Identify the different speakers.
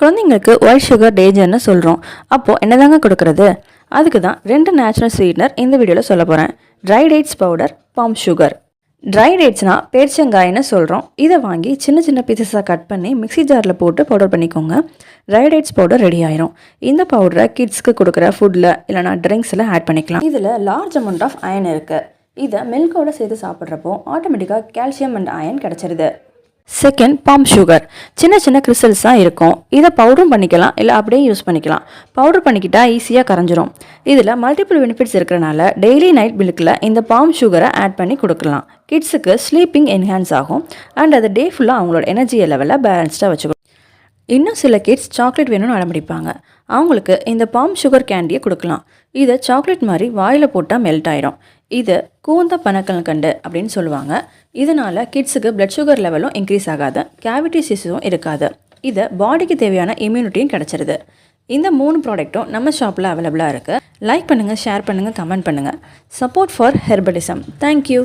Speaker 1: குழந்தைங்களுக்கு white sugar டேஞ்சர்னு சொல்கிறோம் அப்போது என்னதாங்க கொடுக்கறது? அதுக்கு தான் ரெண்டு நேச்சுரல் ஸ்வீட்னர் இந்த வீடியோவில் சொல்ல போகிறேன் dry dates powder palm sugar dry டேட்ஸ்னால் பேரிச்சங்காய்னு சொல்கிறோம் இதை வாங்கி சின்ன சின்ன பீசஸாக கட் பண்ணி மிக்ஸி ஜாரில் போட்டு பவுடர் பண்ணிக்கோங்க. ட்ரை டேட்ஸ் பவுடர் ரெடி ஆயிரும். இந்த பவுடரை கிட்ஸ்க்கு கொடுக்குற ஃபுட்டில் இல்லைனா ட்ரிங்க்ஸில் ஆட் பண்ணிக்கலாம். இதில் லார்ஜ் அமௌண்ட் ஆஃப் அயன் இருக்குது இதை மில்கோட சேர்த்து சாப்பிட்றப்போ ஆட்டோமேட்டிக்காக கால்சியம் அண்ட் அயன் கிடச்சிருது. செகண்ட் பாம் சுகர் சின்ன சின்ன கிறிஸ்டல்ஸாக இருக்கும். இதை பவுடரும் பண்ணிக்கலாம். இல்லை அப்படியே யூஸ் பண்ணிக்கலாம். பவுடர் பண்ணிக்கிட்டால் ஈஸியாக கரைஞ்சிரும். இதில் மல்டிபிள் பெனிஃபிட்ஸ் இருக்கிறனால டெய்லி நைட் மில்கில் இந்த பாம் சுகரை ஆட் பண்ணி கொடுக்கலாம். கிட்ஸுக்கு ஸ்லீப்பிங் என்ஹான்ஸ் ஆகும். அண்ட் அது டே ஃபுல்லாக அவங்களோட எனர்ஜி லெவலில் பேலன்ஸ்டாக வச்சுக்கணும். இன்னும் சில கிட்ஸ் சாக்லேட் வேணும்னு அடம்பிடிப்பாங்க. அவங்களுக்கு இந்த பாம் சுகர் கேண்டியை கொடுக்கலாம். இதை சாக்லேட் மாதிரி வாயில் போட்டால் மெல்ட் ஆயிரும். இது கூந்த பனக்கல் கண்டு அப்படின்னு சொல்லுவாங்க. இதனால் கிட்ஸுக்கு பிளட் சுகர் லெவலும் இன்க்ரீஸ் ஆகாது கேவிட்டி சிசுவும் இருக்காது. இது பாடிக்கு தேவையான இம்யூனிட்டியும் கிடச்சிருது. இந்த மூணு ப்ராடக்ட்டும் நம்ம ஷாப்பில் அவைலபிளாக இருக்குது லைக் பண்ணுங்கள் ஷேர் பண்ணுங்கள் கமெண்ட் பண்ணுங்கள் சப்போர்ட் ஃபார் ஹெர்பலிசம் தேங்க்யூ